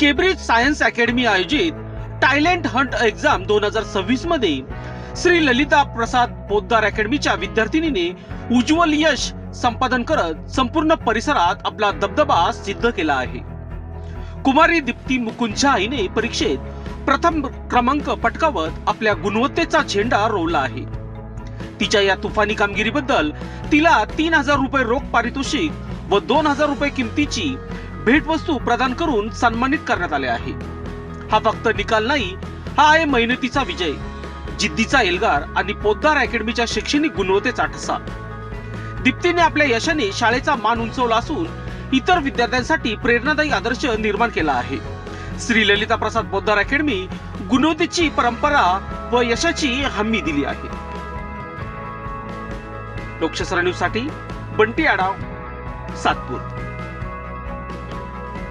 Cambridge science academy आयोजित talent hunt exam दोन हजार सव्वीसमध्ये श्री ललिता प्रसाद पोद्दार अकॅडमीच्या विद्यार्थिनीने उज्ज्वल यश संपादन करत संपूर्ण परिसरात आपला दबदबा सिद्ध केला आहे. कुमारी दीप्ती मुकुंद हिने परीक्षेत प्रथम क्रमांक पटकावत आपल्या गुणवत्तेचा झेंडा रोवला आहे. तिच्या या तुफानी कामगिरीबद्दल तिला तीन हजार रुपये रोख पारितोषिक व दोन हजार रुपये किमतीची भेटवस्तू प्रदान करून सन्मानित करण्यात आले आहे. हा फक्त निकाल नाही हा आहे मेहनतीचा विजय. जिद्दीचा एल्गार आणि पोद्दार अकॅडमीच्या शैक्षणिक गुणवत्तेचा ठसा. दीप्तीने आपल्या यशाने शाळेचा मान उंचवला असून इतर विद्यार्थ्यांसाठी प्रेरणादायी आदर्श निर्माण केला आहे. श्री ललिता प्रसाद पोद्दार अकॅडमी गुणवत्तेची परंपरा व यशाची हमी दिली आहे. लोकशास्त्र न्यूजसाठी बंटी आडाव सातपूर.